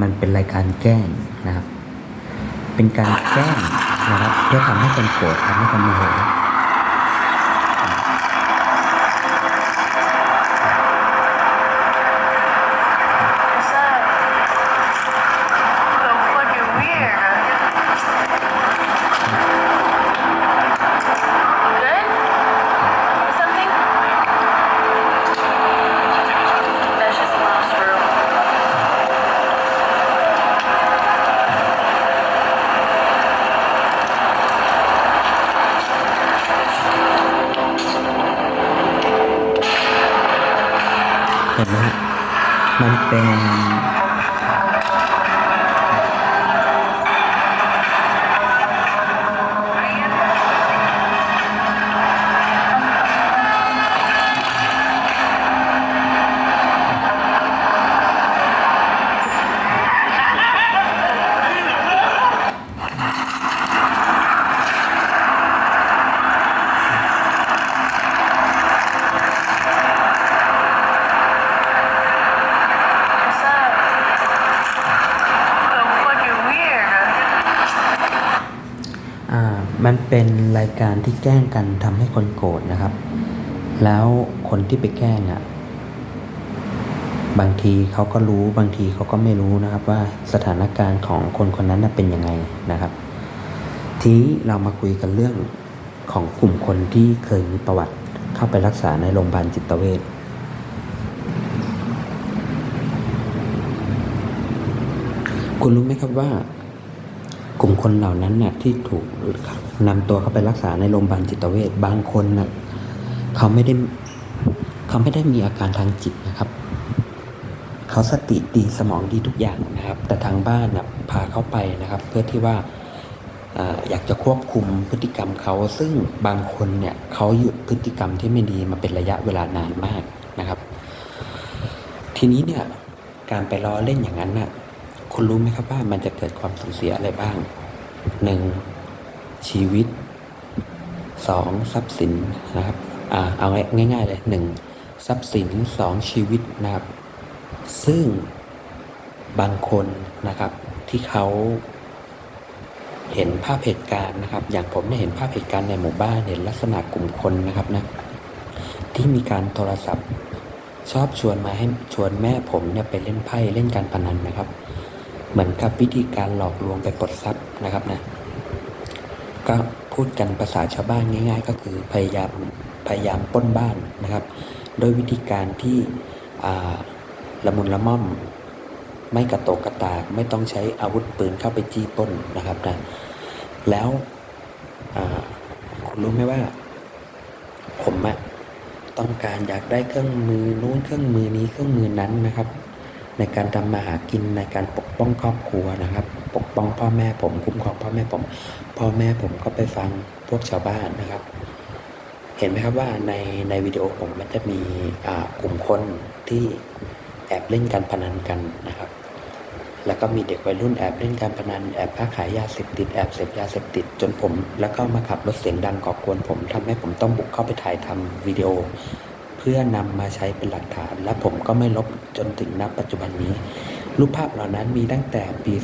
มันเป็นรายการแกล้งนะครับ เป็นการแกล้งนะครับเพื่อทำให้คนโกรธทำให้คนโมโห มันเป็น เป็นรายการที่แกล้งกันทำให้คนโกรธนะครับ แล้วคนที่ไปแกล้งอะบางทีเขาก็รู้บางทีเขาก็ไม่รู้นะครับว่าสถานการณ์ของคนคนนั้นเป็นยังไงนะครับ ทีนี้เรามาคุยกันเรื่องของกลุ่มคนที่เคยมีประวัติเข้าไปรักษาในโรงพยาบาลจิตเวชคุณรู้ไหมครับว่า กลุ่มคนเหล่านั้นเนี่ยที่ถูกนำตัวเข้าไปรักษาในโรงพยาบาลจิตเวชบางคนน่ะเขาไม่ได้เขาไม่ได้มีอาการทางจิตนะครับ เขาสติดีสมองดีทุกอย่างนะครับ แต่ทางบ้านนะพาเขาไปนะครับ เพื่อที่ว่าอ่าอยากจะควบคุมพฤติกรรมเขาซึ่งบางคนเนี่ยเขาหยุดพฤติกรรมที่ไม่ดีมาเป็นระยะเวลานานมากนะครับ ทีนี้เนี่ยการไปล้อเล่นอย่างนั้นน่ะ คุณรู้ไหมครับว่ามันจะเกิดความสูญเสียอะไรบ้างหนึ่งชีวิตสองทรัพย์สินนะครับอ่าเอาง่าย ๆ เลยหนึ่งทรัพย์สินสองชีวิตนะครับ ซึ่งบางคนนะครับที่เขาเห็นภาพเหตุการณ์นะครับ อย่างผมเนี่ยเห็นภาพเหตุการณ์ในหมู่บ้านเห็นลักษณะกลุ่มคนนะครับนะที่มีการโทรศัพท์ ชอบชวนมาให้ชวนแม่ผมเนี่ยไปเล่นไพ่เล่นการพนันนะครับ เหมือนกับวิธีการหลอกลวงไปปลดทรัพย์นะครับนะก็พูดกันภาษาชาวบ้านง่าย ๆ ก็คือพยายามพยายามป้นบ้านนะครับ โดยวิธีการที่ละมุนละม่อม ไม่กระโตกกระตากไม่ต้องใช้อาวุธปืนเข้าไปจี้ป้นนะครับนะแล้วคุณรู้ไหมว่า ผมอะต้องการอยากได้เครื่องมือนู้นเครื่องมือนี้เครื่องมือนั้นนะครับ ในการทำมาหากินในการปกป้องครอบครัวนะครับ ปกป้องพ่อแม่ผมคุ้มครองพ่อแม่ผม พ่อแม่ผมก็ไปฟังพวกชาวบ้านนะครับ เห็นไหมครับว่าในในวิดีโอผมมันจะมีกลุ่มคนที่แอบเล่นการพนันกันนะครับ แล้วก็มีเด็กวัยรุ่นแอบเล่นการพนันแอบค้าขายยาเสพติดแอบเสพยาเสพติดจนผม แล้วก็มาขับรถเสียงดังก่อกวนผมทำให้ผมต้องบุกเข้าไปถ่ายทำวิดีโอ พื่อนำมาใช้เป็นหลักฐาน และผมก็ไม่ลบจนถึงณปัจจุบันนี้ รูปภาพเหล่านั้นมีตั้งแต่ปี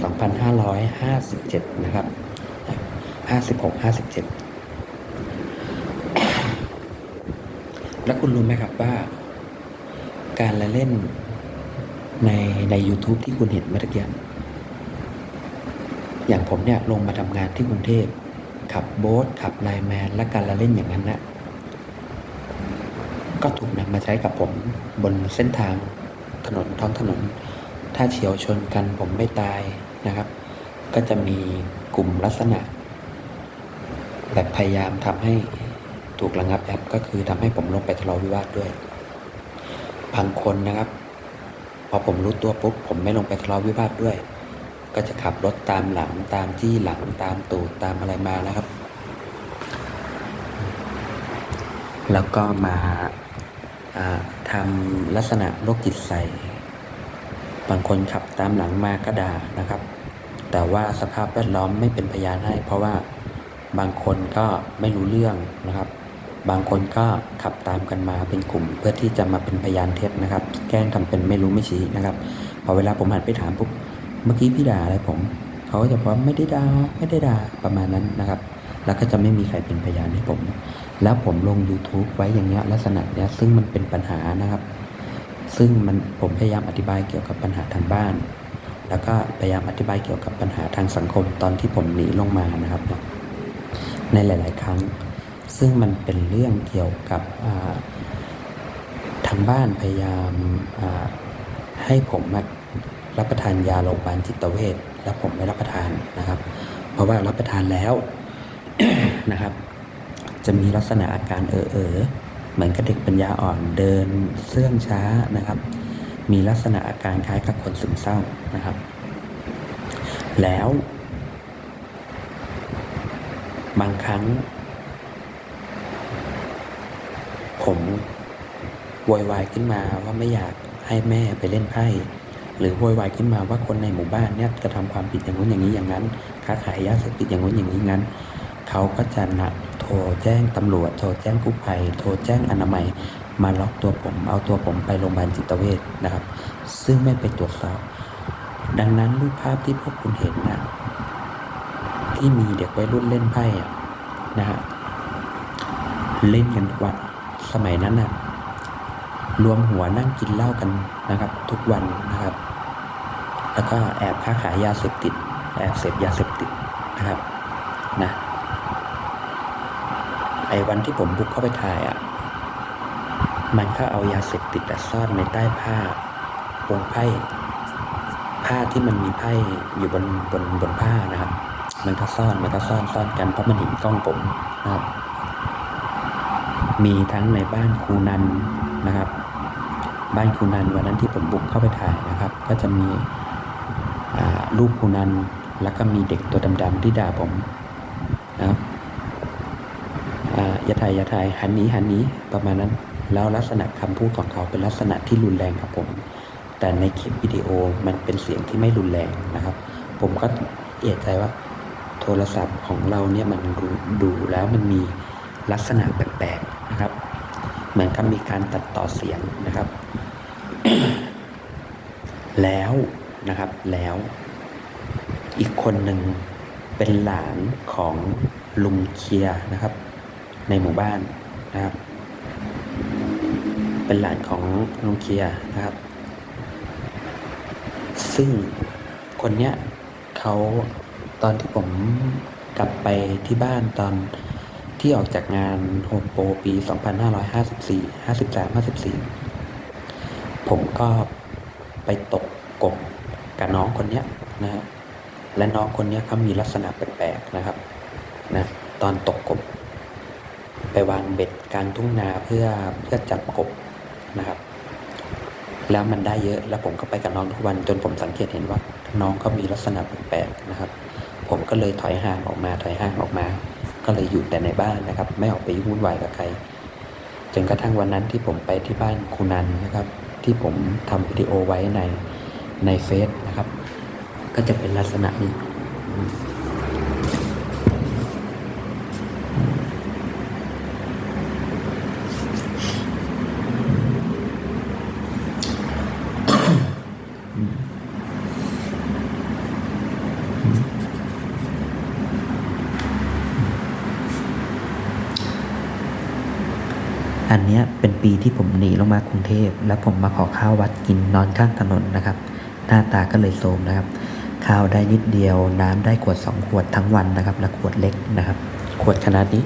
2557 นะครับ 56 57 แล้วคุณรู้ไหมครับว่า การละเล่นในใน YouTube ที่คุณเห็นเมื่อกี้อย่างผมเนี่ยลงมาทำงานที่กรุงเทพขับโบ๊ทขับไลแมนและการละเล่นอย่างนั้นนะ ก็ถูกนำมาใช้กับผมบนเส้นทางถนนท้องถนน ถ้าเฉียวชนกันผมไม่ตายนะครับ ก็จะมีกลุ่มลักษณะ แบบพยายามทำให้ถูกระงับแอปก็คือทำให้ผมลงไปทะเลาะวิวาทด้วย บางคนนะครับ พอผมรู้ตัวปุ๊บผมไม่ลงไปทะเลาะวิวาทด้วย ก็จะขับรถตามหลังตามจี้หลังตามตูดตามอะไรมานะครับ แล้วก็มาอ่า ทำลักษณะโรคจิตใส่ บางคนขับตามหลังมาก็ด่านะครับ แต่ว่าสภาพแวดล้อมไม่เป็นพยานให้ เพราะว่าบางคนก็ไม่รู้เรื่องนะครับ บางคนก็ขับตามกันมาเป็นกลุ่ม เพื่อที่จะมาเป็นพยานเท็จนะครับ แกล้งทำเป็นไม่รู้ไม่ชี้นะครับพอเวลาผมหันไปถามปุ๊บเมื่อกี้พี่ด่าอะไรผมเขาก็จะบอกไม่ได้ด่าไม่ได้ด่าประมาณนั้นนะครับ แล้วก็จะไม่มีใครเป็นพยานให้ผม แล้วผมลง YouTube ไว้อย่างเงี้ยลักษณะเนี้ยซึ่งมันเป็นปัญหานะครับ ซึ่งมันผมพยายามอธิบายเกี่ยวกับปัญหาทางบ้าน แล้วก็พยายามอธิบายเกี่ยวกับปัญหาทางสังคมตอนที่ผมหนีลงมานะครับนะในหลาย ๆ ครั้ง ซึ่งมันเป็นเรื่องเกี่ยวกับทางบ้านพยายามให้ผมมารับประทานยาโรงพยาบาลจิตเวชแล้วผมไม่รับประทานนะครับ เพราะว่ารับประทานแล้วนะครับ จะมีลักษณะอาการเออเออเหมือนกับเด็กปัญญาอ่อนเดินเสื่องช้านะครับ มีลักษณะอาการคล้ายกับคนซึมเศร้านะครับ แล้ว บางครั้ง ผมโวยวายขึ้นมาว่าไม่อยากให้แม่ไปเล่นไพ่หรือโวยวายขึ้นมาว่าคนในหมู่บ้านเนี่ยกระทำความผิดอย่างนู้นอย่างนี้อย่างนั้น ค้าขายยาเสพติดอย่างนู้นอย่างนี้งั้น เขาก็จะนะโทรแจ้งตำรวจ โทรแจ้งกู้ภัย โทรแจ้งอนามัย มาล็อกตัวผม เอาตัวผมไปโรงพยาบาลจิตเวชนะครับ ซึ่งไม่ไปตรวจสอบ ดังนั้นรูปภาพที่พวกคุณเห็นนะที่มีเด็กวัยรุ่นเล่นไพ่นะฮะเล่นกันทุกวันสมัยนั้นน่ะรวมหัวนั่งกินเหล้ากันนะครับ ทุกวันนะครับ แล้วก็แอบค้าขายยาเสพติด แอบเสพยาเสพติดนะครับนะ อ้วันที่ผมบุกเข้าไปถ่ายอะ มันก็เอายาเสพติดอะซ่อนในใต้ผ้าวงไพ่ผ้าที่มันมีไพ่อยู่บนบนบนผ้านะครับ มันก็ซ่อนมันก็ซ่อนซ่อนกันเพราะมันเห็นกล้องผมนะครับ มีทั้งในบ้านครูนันนะครับ บ้านครูนันวันนั้นที่ผมบุกเข้าไปถ่ายนะครับ ก็จะมีอ่ารูปครูนันแล้วก็มีเด็กตัวดำๆที่ด่าผมนะครับ ย่าถ่ายอย่าถ่ายหันหนี้หันหนี้ประมาณนั้น แล้วลักษณะคำพูดของเขาเป็นลักษณะที่รุนแรงครับผม แต่ในคลิปวิดีโอมันเป็นเสียงที่ไม่รุนแรงนะครับ ผมก็เอะใจว่า โทรศัพท์ของเราเนี่ยมันดูดูแล้วมันมีลักษณะแปลกๆนะครับ เหมือนกับมีการตัดต่อเสียงนะครับ แล้วนะครับแล้วอีกคนหนึ่งเป็นหลานของลุงเคียนะครับ ในหมู่บ้านนะครับ เป็นหลานของลุงเคียร์นะครับ ซึ่งคนเนี้ยเขาตอนที่ผมกลับไปที่บ้านตอนที่ออกจากงานโฮมโปรปี 2554 53 54 ผมก็ไปตกกบกับน้องคนเนี้ยนะฮะและน้องคนเนี้ยเขามีลักษณะแปลกๆนะครับนะตอนตกกบ ไปวางเบ็ดกลางทุ่งนาเพื่อเพื่อจับกบนะครับ แล้วมันได้เยอะแล้วผมก็ไปกับน้องทุกวันจนผมสังเกตเห็นว่าน้องเขามีลักษณะแปลกๆนะครับ ผมก็เลยถอยห่างออกมาถอยห่างออกมา ก็เลยอยู่แต่ในบ้านนะครับ ไม่ออกไปยุ่งวุ่นวายกับใครจนกระทั่งวันนั้นที่ผมไปที่บ้านครูนันนะครับ ที่ผมทำวิดีโอไว้ในในเฟซนะครับ ก็จะเป็นลักษณะนี้ อันนี้เป็นปีที่ผมหนีลงมากรุงเทพ แล้วผมมาขอข้าววัดกินนอนข้างถนนนะครับ หน้าตาก็เลยโทรมนะครับ ข้าวได้นิดเดียว น้ำได้ขวดสองขวดทั้งวันนะครับ และขวดเล็กนะครับ ขวดขนาดนี้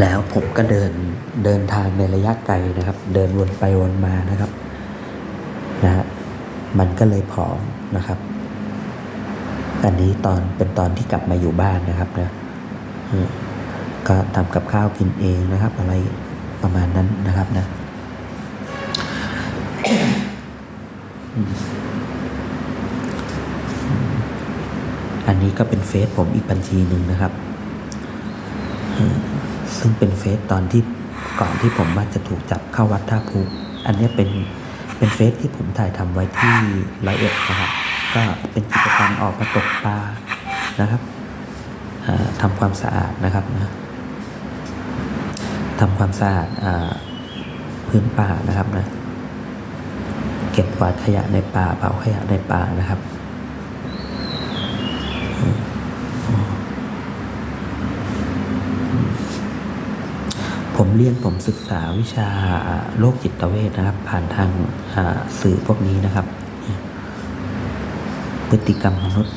แล้วผมก็เดินเดินทางในระยะไกลนะครับ เดินวนไปวนมานะครับนะฮะมันก็เลยผอมนะครับ อันนี้ตอนเป็นตอนที่กลับมาอยู่บ้านนะครับนะ อืม ก็ทำกับข้าวกินเองนะครับ อะไรประมาณนั้นนะครับนะอันนี้ก็เป็นเฟซผมอีกบัญชีหนึ่งนะครับ ซึ่งเป็นเฟซตอนที่ก่อนที่ผมว่าจะถูกจับเข้าวัดท่าภูอันนี้เป็นเป็นเฟซที่ผมถ่ายทำไว้ที่ร้อยเอ็ดนะครับ ก็เป็นกิจกรรมออกมาตกปลานะครับอ่าทำความสะอาดนะครับนะ ทำความสะอาดพื้นป่านะครับนะเก็บกวาดขยะในป่าเผาขยะในป่านะครับผมเรียนผมศึกษาวิชาโรคจิตเวชนะครับ ผ่านทางสื่อพวกนี้นะครับ พฤติกรรมมนุษย์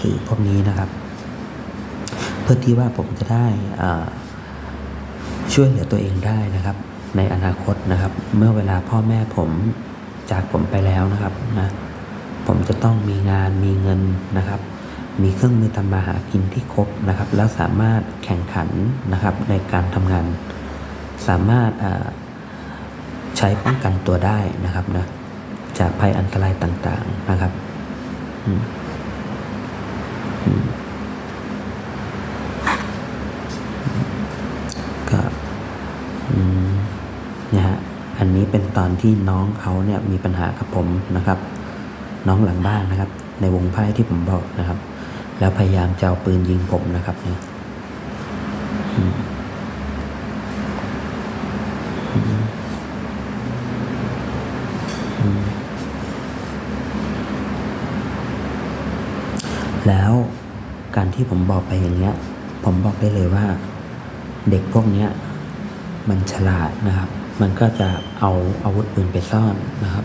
สื่อพวกนี้นะครับ เพื่อที่ว่าผมจะได้อ่า ช่วยเหลือตัวเองได้นะครับ ในอนาคตนะครับ เมื่อเวลาพ่อแม่ผมจากผมไปแล้วนะครับนะผมจะต้องมีงานมีเงินนะครับ มีเครื่องมือทำมาหากินที่ครบนะครับ แล้วสามารถแข่งขันนะครับในการทำงาน สามารถใช้ป้องกันตัวได้นะครับนะจากภัยอันตรายต่างๆนะครับมอืมก็อืมเนี่ยฮะอันนี้เป็น ตอนที่น้องเขาเนี่ยมีปัญหากับผมนะครับ น้องหลังบ้านนะครับ ในวงไพ่ที่ผมบอกนะครับ แล้วพยายามจะเอาปืนยิงผมนะครับเนี่ยแล้วการที่ผมบอกไปอย่างเงี้ย ผมบอกได้เลยว่า เด็กพวกเนี้ยมันฉลาดนะครับ มันก็จะเอาอาวุธปืนไปซ่อนนะครับ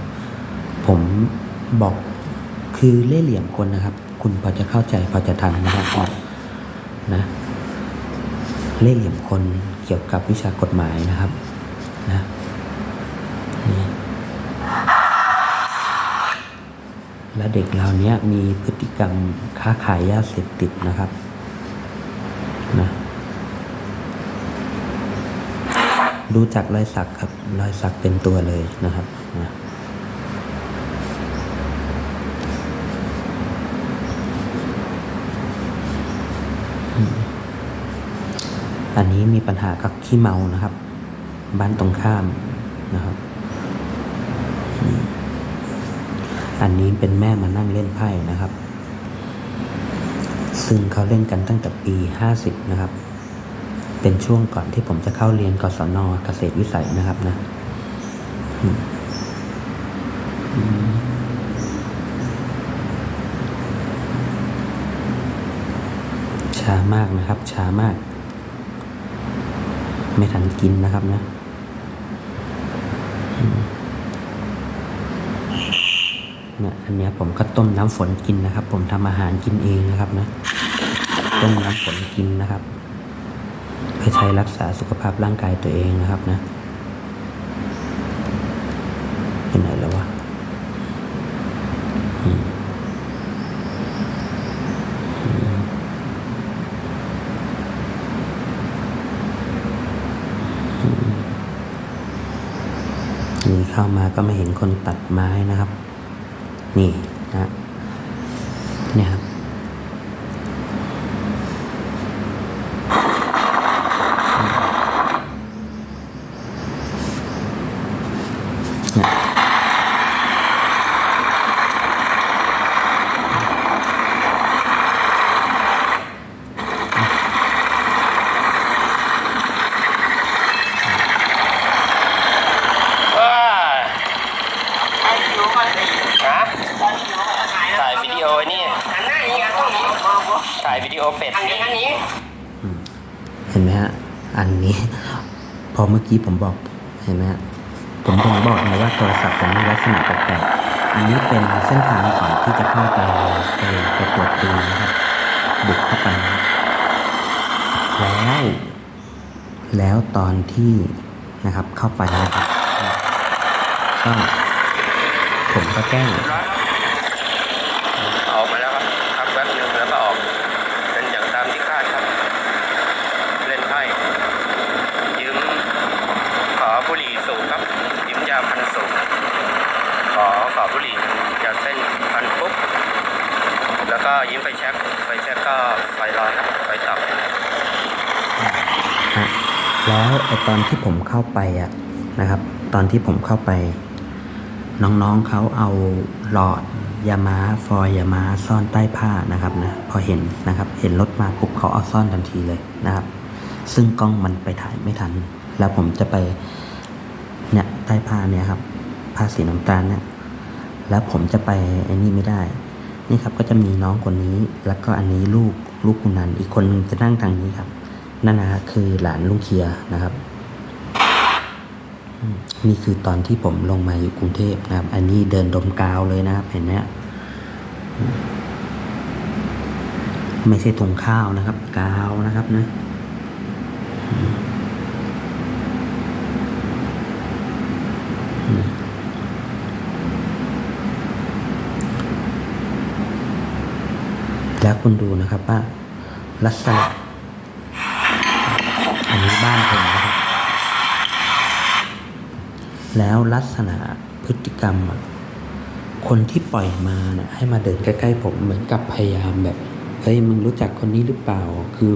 ผมบอกคือเล่ห์เหลี่ยมคนนะครับ คุณพอจะเข้าใจพอจะทันนะครับนะเล่ห์เหลี่ยมคนเกี่ยวกับวิชากฎหมายนะครับนะนี่และเด็กเราเนี้ยมีพฤติกรรมค้าขายยาเสพติดนะครับนะ ดูจากรอยสักครับ รอยสักเป็นตัวเลยนะครับนะอันนี้มีปัญหากับขี้เมานะครับ บ้านตรงข้ามนะครับ อันนี้เป็นแม่มานั่งเล่นไพ่นะครับ ซึ่งเขาเล่นกันตั้งแต่ปี 50 นะครับ เป็นช่วงก่อนที่ผมจะเข้าเรียนกศนเกษตรวิสัยนะครับนะช้ามากนะครับช้ามาก ไม่ทันกินนะครับนะเนี่ยอันนี้ผมก็ต้มน้ำฝนกินนะครับ ผมทำอาหารกินเองนะครับนะ ต้มน้ำฝนกินนะครับ เพื่อใช้รักษาสุขภาพร่างกายตัวเองนะครับนะเป็นไหนแล้ววะนี่เข้ามาก็ไม่เห็นคนตัดไม้นะครับ นี่นะเนี่ยครับเนี่ย ว้า ถ่ายวิดีโอก่อนสิ ฮะ ถ่ายวิดีโอก่อนถ่าย ถ่ายวิดีโอไอ้นี่ หันหน้าอย่างนี้ครับต้องนี้บอกบอก ถ่ายวิดีโอเป็ด ทางนี้ทางนี้ เห็นไหมฮะ อันนี้ พอเมื่อกี้ผมบอกเห็นไหมฮะผมถึงบอกไงว่าโทรศัพท์ผมมีลักษณะแปลกๆอันนี้เป็นเส้นทางก่อนที่จะเข้าไปไปไปตรวจดูนะครับบุกเข้าไปแล้วแล้วตอนที่นะครับเข้าไปนะครับก็ผมก็แกล้ง ออกมาแล้วครับพักแป๊บนึงแล้วก็ออก เป็นอย่างตามที่คาดครับ เล่นไพ่ยืมขอบุหรี่สูบครับ ยืมยาพันสูบขอขอบุหรี่จากเส้นพันปุ๊บ แล้วก็ยืมไฟแช็กไฟแช็กก็ไฟลอยครับไฟตับ ฮะแล้ว ไอตอนที่ผมเข้าไปอะนะครับ ตอนที่ผมเข้าไป น้องๆเขาเอาหลอดยามาฟอยยามาซ่อนใต้ผ้านะครับนะพอเห็นนะครับ เห็นรถมาปุ๊บเขาเอาซ่อนทันทีเลยนะครับ ซึ่งกล้องมันไปถ่ายไม่ทัน แล้วผมจะไปเนี่ยใต้ผ้าเนี่ยครับผ้าสีน้ำตาลเนี่ยแล้วผมจะไปไอ้นี่ไม่ได้ นี่ครับก็จะมีน้องคนนี้ แล้วก็อันนี้ลูกลูกคุณนันอีกคนนึงจะนั่งทางนี้ครับ นั่นนะฮะคือหลานลุงเคียนะครับ นี่คือตอนที่ผมลงมาอยู่กรุงเทพนะครับ อันนี้เดินดมกาวเลยนะครับเห็นไหมฮะไม่ใช่ถุงข้าวนะครับ กาวนะครับนะแล้วคุณดูนะครับว่าลักษณะ บ้านผมนะครับ แล้วลักษณะพฤติกรรมคนที่ปล่อยมาเนี่ยให้มาเดินใกล้ๆผมเหมือนกับพยายามแบบเฮ้ยมึงรู้จักคนนี้หรือเปล่า คือ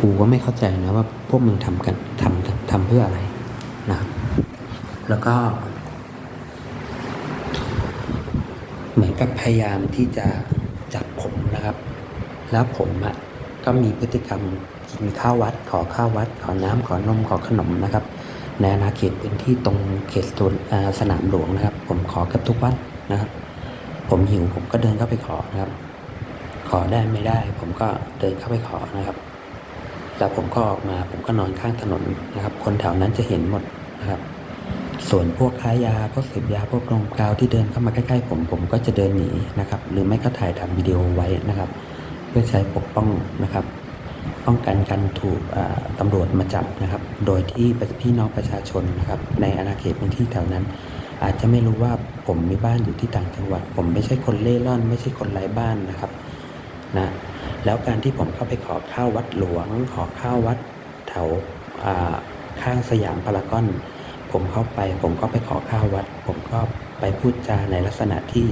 กูก็ไม่เข้าใจนะว่าพวกมึงทำกันทำทำเพื่ออะไรนะครับ แล้วก็เหมือนกับพยายามที่จะจับผมนะครับ แล้วผมอะ่ะก็มีพฤติกรรม กินข้าววัด ขอข้าววัด ขอน้ำขอนมขอขนมนะครับ ในอาณาเขตพื้นที่ตรงเขตสวนสนามหลวงนะครับ ผมขอเกับทุกวันนะครับ ผมหิวผมก็เดินเข้าไปขอนะครับ ขอได้ไม่ได้ ผมก็เดินเข้าไปขอนะครับ แล้วผมก็ออกมาผมก็นอนข้างถนนนะครับ คนแถวนั้นจะเห็นหมดนะครับส่วนพวกค้ายาพวกเสพยาพวกโรงกาวที่เดินเข้ามาใกล้ๆผมผมก็จะเดินหนีนะครับ หรือไม่ก็ถ่ายทำวิดีโอไว้นะครับ เพื่อใช้ปกป้องนะครับ ป้องกันการถูกตำรวจมาจับนะครับ โดยที่พี่น้องประชาชนนะครับในอาณาเขตพื้นที่แถวนั้น อาจจะไม่รู้ว่าผมมีบ้านอยู่ที่ต่างจังหวัด ผมไม่ใช่คนเล่ร่อน ไม่ใช่คนไร้บ้านนะครับนะแล้วการที่ผมเข้าไปขอข้าววัดหลวง ขอข้าววัดแถวข้างสยามพารากอน ผมเข้าไป ผมก็ไปขอข้าววัด ผมก็ไปพูดจาในลักษณะที่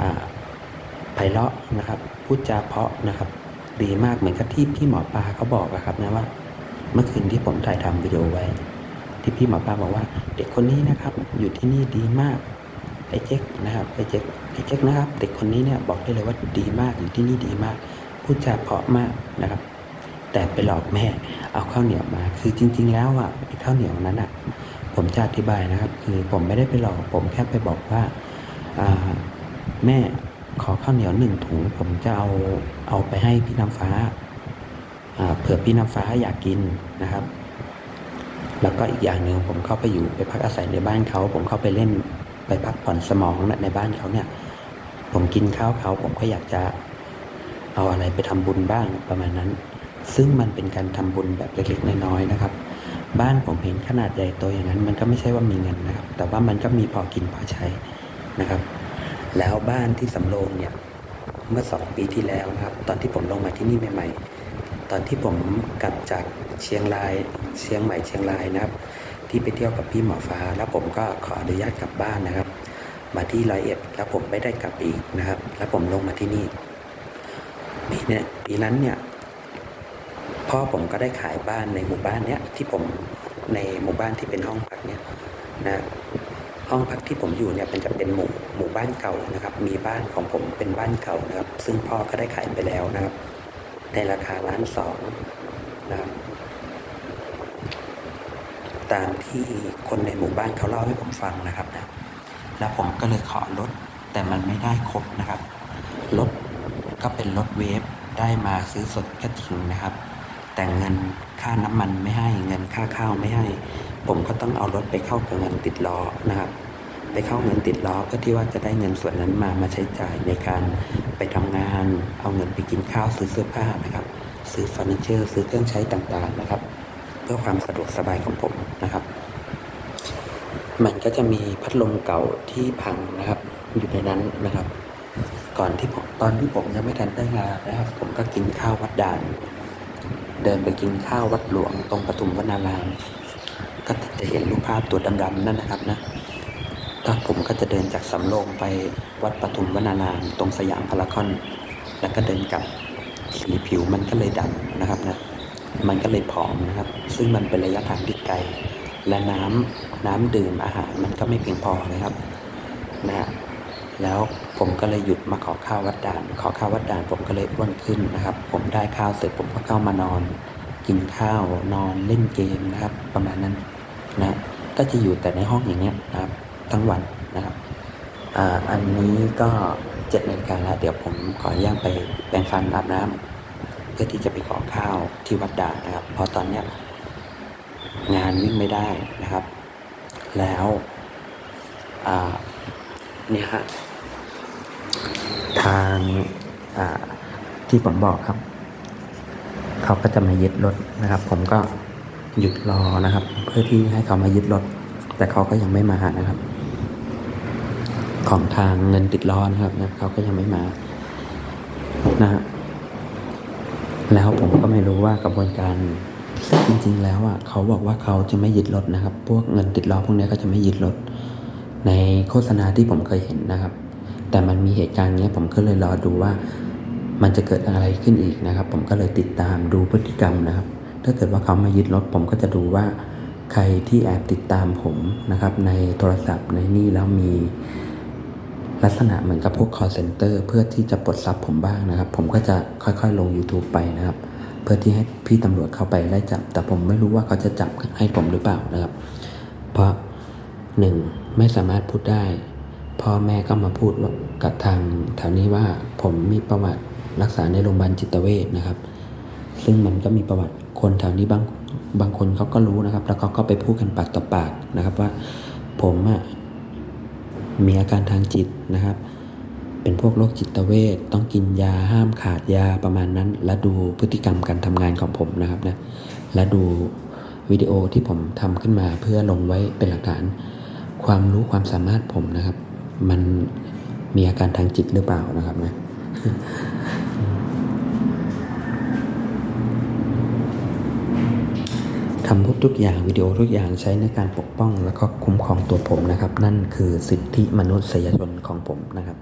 อ่าไพเราะนะครับ พูดจาเพาะนะครับ ดีมากเหมือนกับที่พี่หมอปลาเขาบอกอะครับนะว่า เมื่อคืนที่ผมถ่ายทำวิดีโอไว้ ที่พี่หมอปลาบอกว่า เด็กคนนี้นะครับ อยู่ที่นี่ดีมากไอ้เจ๊กนะครับไอ้เจ๊กไอ้เจ๊กนะครับ เด็กคนนี้เนี่ยบอกได้เลยว่าดีมากอยู่ที่นี่ดีมากพูดจาเพาะมากนะครับ แต่ไปหลอกแม่เอาข้าวเหนียวมา คือจริง ๆ แล้วอะไอ้ข้าวเหนียวนั้นอะผมจะอธิบายนะครับ คือผมไม่ได้ไปหลอก ผมแค่ไปบอกว่าอ่าแม่ ขอข้าวเหนียวหนึ่งถุง ผมจะเอาเอาไปให้พี่น้ำฟ้าเผื่อพี่น้ำฟ้าอยากกินนะครับ แล้วก็อีกอย่างหนึ่งผมเข้าไปอยู่ไปพักอาศัยในบ้านเขา ผมเข้าไปเล่นไปพักผ่อนสมองในบ้านเขาเนี่ย ผมกินข้าวเขาผมก็อยากจะเอาอะไรไปทำบุญบ้างประมาณนั้น ซึ่งมันเป็นการทำบุญแบบเล็กๆน้อยๆนะครับ บ้านผมเห็นขนาดใหญ่โตอย่างนั้น มันก็ไม่ใช่ว่ามีเงินนะครับ แต่ว่ามันก็มีพอกินพอใช้นะครับ แล้วบ้านที่สำโรงเนี่ยเมื่อสองปีที่แล้วนะครับ ตอนที่ผมลงมาที่นี่ใหม่ ๆ ตอนที่ผมกลับจากเชียงรายเชียงใหม่เชียงรายนะครับ ที่ไปเที่ยวกับพี่หมอฟ้า แล้วผมก็ขออนุญาตกลับบ้านนะครับ มาที่ร้อยเอ็ดแล้วผมไม่ได้กลับอีกนะครับ แล้วผมลงมาที่นี่ปีเนี่ยปีนั้นเนี่ยพ่อผมก็ได้ขายบ้านในหมู่บ้านเนี้ยที่ผมในหมู่บ้านที่เป็นห้องพักเนี่ยนะ ห้องพักที่ผมอยู่เนี่ยเป็นจะเป็นหมู่หมู่บ้านเก่านะครับ มีบ้านของผมเป็นบ้านเก่านะครับ ซึ่งพ่อก็ได้ขายไปแล้วนะครับ ในราคาล้านสองนะครับตามที่คนในหมู่บ้านเขาเล่าให้ผมฟังนะครับนะแล้วผมก็เลยขอรถแต่มันไม่ได้ครบนะครับรถก็เป็นรถเวฟได้มาซื้อสดก็จริงนะครับ แต่เงินค่าน้ำมันไม่ให้เงินค่าข้าวไม่ให้ ผมก็ต้องเอารถไปเข้ากับเงินติดล้อนะครับ ไปเข้าเงินติดล้อเพื่อที่ว่าจะได้เงินส่วนนั้นมามาใช้จ่ายในการไปทำงาน เอาเงินไปกินข้าวซื้อเสื้อผ้านะครับ ซื้อเฟอร์นิเจอร์ซื้อเครื่องใช้ต่างๆนะครับ เพื่อความสะดวกสบายของผมนะครับ มันก็จะมีพัดลมเก่าที่พังนะครับ อยู่ในนั้นนะครับ ก่อนที่ผมตอนที่ผมยังไม่ทันได้งานนะครับ ผมก็กินข้าววัดด่าน เดินไปกินข้าววัดหลวงตรงปทุมวนาราม ก็จะเห็นรูปภาพตัวดำๆนั่นนะครับนะก็ผมก็จะเดินจากสำโรงไปวัดปทุมวนารามตรงสยามพารากอน แล้วก็เดินกลับสีผิวมันก็เลยดำนะครับนะมันก็เลยผอมนะครับ ซึ่งมันเป็นระยะทางที่ไกล และน้ำน้ำดื่มอาหารมันก็ไม่เพียงพอนะครับนะฮะแล้วผมก็เลยหยุดมาขอข้าววัดด่าน ขอข้าววัดด่าน ผมก็เลยอ้วนขึ้นนะครับ ผมได้ข้าวเสร็จผมก็เข้ามานอน กินข้าวนอนเล่นเกมนะครับ ประมาณนั้น นะก็จะอยู่แต่ในห้องอย่างเงี้ยนะครับทั้งวันนะครับอันนี้ก็เจ็ดนาฬิกาแล้วเดี๋ยวผมขออย่างไปแปรงฟันอาบน้ำเพื่อที่จะไปขอข้าวที่วัดดานะครับ เพราะตอนเนี้ยงานวิ่งไม่ได้นะครับ แล้วเนี่ยฮะทางที่ผมบอกครับ เขาก็จะมายึดรถนะครับ ผมก็ หยุดรอนะครับ เพื่อที่ให้เขามายึดรถ แต่เขาก็ยังไม่มานะครับ ของทางเงินติดล้อนะครับนะเขาก็ยังไม่มานะฮะแล้วผมก็ไม่รู้ว่ากระบวนการจริงๆ แล้วอะเขาบอกว่าเขาจะไม่ยึดรถนะครับ พวกเงินติดล้อพวกนี้ก็จะไม่ยึดรถ ในโฆษณาที่ผมเคยเห็นนะครับ แต่มันมีเหตุการณ์เนี้ยผมก็เลยรอดูว่า มันจะเกิดอะไรขึ้นอีกนะครับ ผมก็เลยติดตามดูพฤติกรรมนะครับ ถ้าเกิดว่าเขามายึดรถผมก็จะดูว่า ใครที่แอบติดตามผมนะครับ ในโทรศัพท์ในนี่แล้วมีลักษณะเหมือนกับพวก call center เพื่อที่จะปลดทรัพย์ผมบ้างนะครับ ผมก็จะค่อยๆ ลง YouTube ไปนะครับ เพื่อที่ให้พี่ตำรวจเข้าไปไล่จับ แต่ผมไม่รู้ว่าเขาจะจับให้ผมหรือเปล่านะครับ เพราะหนึ่งไม่สามารถพูดได้ พ่อแม่ก็มาพูดว่ากับทางแถวนี้ว่าผมมีประวัติรักษาในโรงพยาบาลจิตเวชนะครับ ซึ่งมันก็มีประวัติคนแถวนี้บางบางคนเขาก็รู้นะครับ แล้วเขาก็ไปพูดกันปากต่อปากนะครับว่าผมอะมีอาการทางจิตนะครับ เป็นพวกโรคจิตเวชต้องกินยาห้ามขาดยาประมาณนั้น และดูพฤติกรรมการทำงานของผมนะครับนะและดูวิดีโอที่ผมทำขึ้นมาเพื่อลงไว้เป็นหลักฐาน ความรู้ความสามารถผมนะครับ มันมีอาการทางจิตหรือเปล่านะครับนะ คำพูดทุกอย่างวิดีโอทุกอย่างใช้ในการปกป้อง แล้วก็คุ้มครองตัวผมนะครับ นั่นคือสิทธิมนุษยชนของผมนะครับ